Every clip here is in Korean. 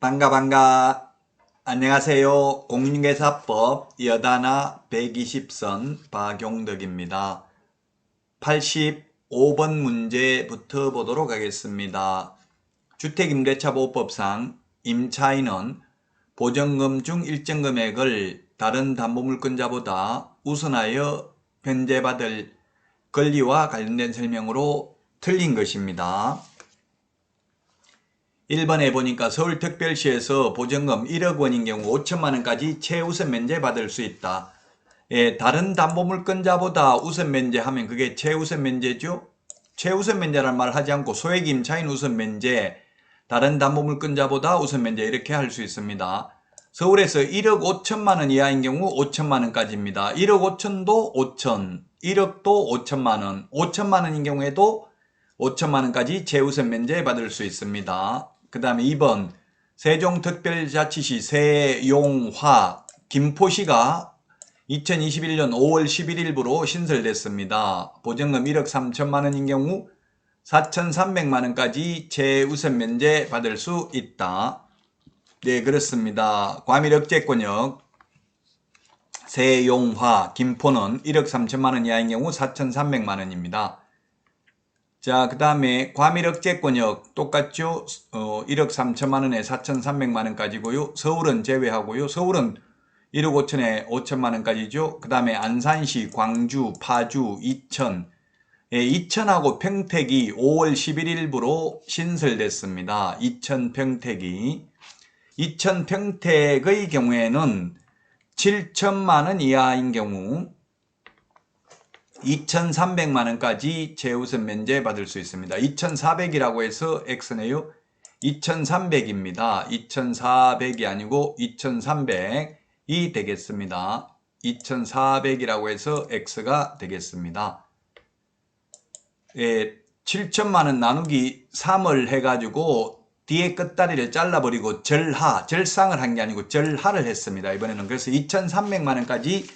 반가 반가. 안녕하세요. 공인중개사법 여단아 120선 박용덕입니다. 85번 문제부터 보도록 하겠습니다. 주택임대차보호법상 임차인은 보증금 중 일정 금액을 다른 담보물권자보다 우선하여 변제받을 권리와 관련된 설명으로 틀린 것입니다 1번에 보니까 서울특별시에서 보증금 1억 원인 경우 5천만 원까지 최우선 면제 받을 수 있다. 예, 다른 담보물권자보다 우선 면제하면 그게 최우선 면제죠. 최우선 면제라는 말을 하지 않고 소액 임차인 우선 면제, 다른 담보물권자보다 우선 면제 이렇게 할 수 있습니다. 서울에서 1억 5천만 원 이하인 경우 5천만 원까지입니다. 1억 5천도 5천, 1억도 5천만 원, 5천만 원인 경우에도 5천만 원까지 최우선 면제 받을 수 있습니다. 그 다음에 2번 세종특별자치시 세용화 김포시가 2021년 5월 11일부로 신설됐습니다. 보증금 1억 3천만 원인 경우 4,300만 원까지 최우선 면제 받을 수 있다. 네 그렇습니다. 과밀억제권역 세용화 김포는 1억 3천만 원 이하인 경우 4,300만 원입니다. 자, 그 다음에 과밀억제권역 똑같죠? 어, 1억 3천만 원에 4,300만 원까지고요. 서울은 제외하고요. 서울은 1억 5천에 5천만 원까지죠. 그 다음에 안산시, 광주, 파주, 이천, 예, 이천하고 평택이 5월 11일부로 신설됐습니다. 이천 평택이. 이천 평택의 경우에는 7천만 원 이하인 경우 2,300만 원까지 최우선 면제 받을 수 있습니다. 2,400이라고 해서 X네요. 2,300입니다. 2,400이 아니고 2,300이 되겠습니다. 2,400이라고 해서 X가 되겠습니다. 예, 7천만 원 나누기 3을 해가지고 뒤에 끝다리를 잘라버리고 절하, 절상을 한 게 아니고 절하를 했습니다. 이번에는 그래서 2,300만 원까지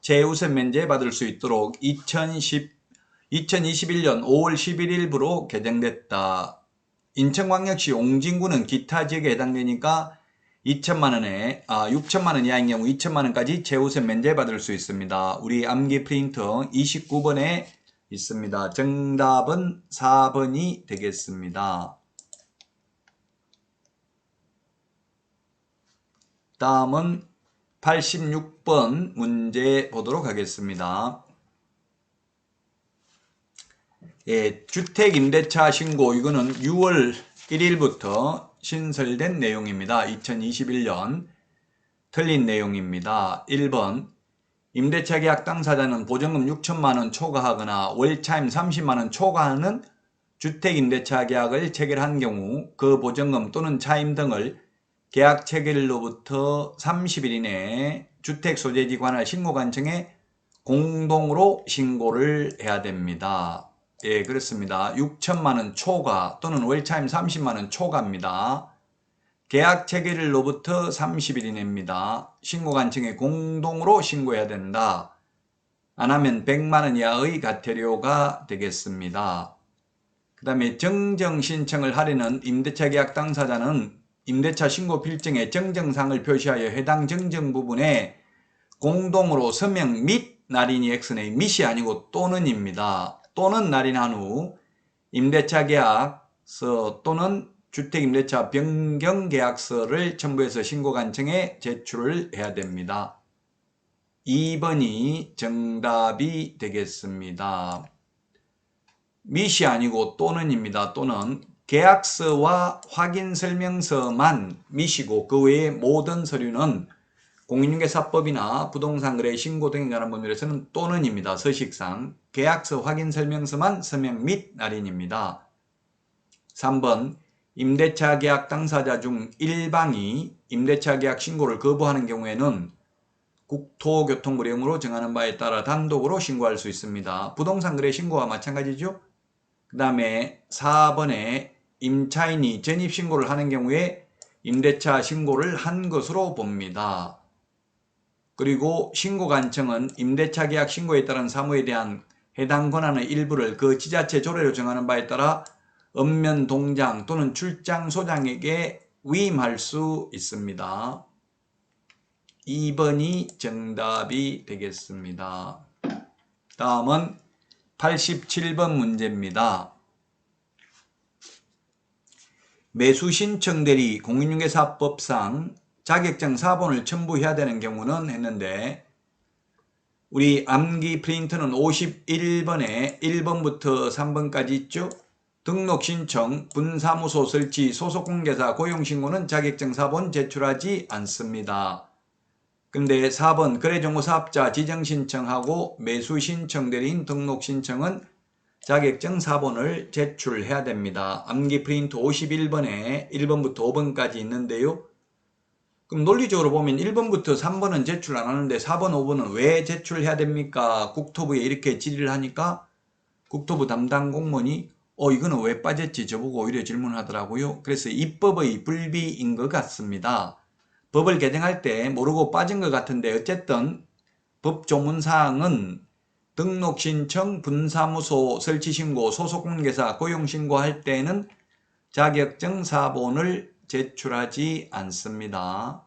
재우선 면제 받을 수 있도록 2010, 2021년 5월 11일부로 개정됐다. 인천광역시 옹진구는 기타 지역에 해당되니까 2천만 원에 아 6천만 원 이하인 경우 2천만 원까지 재우선 면제 받을 수 있습니다. 우리 암기 프린터 29번에 있습니다. 정답은 4번이 되겠습니다. 다음은 86번 문제 보도록 하겠습니다. 예, 주택임대차 신고 이거는 6월 1일부터 신설된 내용입니다. 2021년 틀린 내용입니다. 1번 임대차 계약 당사자는 보증금 6천만 원 초과하거나 월차임 30만 원 초과하는 주택임대차 계약을 체결한 경우 그 보증금 또는 차임 등을 계약 체결일로부터 30일 이내에 주택소재지 관할 신고관청에 공동으로 신고를 해야 됩니다. 예, 그렇습니다. 6천만 원 초과 또는 월차임 30만 원 초과입니다. 계약 체결일로부터 30일 이내입니다. 신고관청에 공동으로 신고해야 된다. 안 하면 100만 원 이하의 과태료가 되겠습니다. 그 다음에 정정 신청을 하려는 임대차 계약 당사자는 임대차 신고 필증에 정정상을 표시하여 해당 정정 부분에 공동으로 서명 및 날인이 X네 밋이 아니고 또는입니다. 또는 날인한 후 임대차 계약서 또는 주택임대차 변경계약서를 첨부해서 신고관청에 제출을 해야 됩니다. 2번이 정답이 되겠습니다. 밋이 아니고 또는입니다. 또는 계약서와 확인설명서만 미시고 그 외의 모든 서류는 공인중개사법이나 부동산거래 신고 등에 관한 법률에서는 또는입니다. 서식상 계약서 확인설명서만 서명 및 날인입니다. 3번 임대차 계약 당사자 중 일방이 임대차 계약 신고를 거부하는 경우에는 국토교통부령으로 정하는 바에 따라 단독으로 신고할 수 있습니다. 부동산 거래 신고와 마찬가지죠. 그 다음에 4번에 임차인이 전입신고를 하는 경우에 임대차 신고를 한 것으로 봅니다. 그리고 신고 간청은 임대차 계약 신고에 따른 사무에 대한 해당 권한의 일부를 그 지자체 조례로 정하는 바에 따라 읍면 동장 또는 출장 소장에게 위임할 수 있습니다. 2번이 정답이 되겠습니다. 다음은 87번 문제입니다. 매수 신청 대리 공인중개사법상 자격증 4번을 첨부해야 되는 경우는 했는데 우리 암기 프린트는 51번에 1번부터 3번까지 있죠. 등록 신청, 분사무소 설치, 소속 공개사 고용 신고는 자격증 4번 제출하지 않습니다. 근데 4번 거래정보 사업자 지정 신청하고 매수 신청 대리인 등록 신청은 자격증 4번을 제출해야 됩니다. 암기 프린트 51번에 1번부터 5번까지 있는데요. 그럼 논리적으로 보면 1번부터 3번은 제출 안 하는데 4번, 5번은 왜 제출해야 됩니까? 국토부에 이렇게 질의를 하니까 국토부 담당 공무원이 어 이거는 왜 빠졌지 저보고 오히려 질문하더라고요. 그래서 입법의 불비인 것 같습니다. 법을 개정할 때 모르고 빠진 것 같은데 어쨌든 법 조문사항은 등록신청, 분사무소 설치신고, 소속공개사 고용신고할 때는 자격증 사본을 제출하지 않습니다.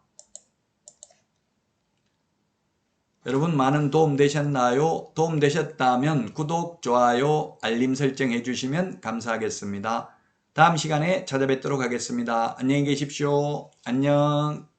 여러분 많은 도움 되셨나요? 도움 되셨다면 구독, 좋아요, 알림 설정 해주시면 감사하겠습니다. 다음 시간에 찾아뵙도록 하겠습니다. 안녕히 계십시오. 안녕.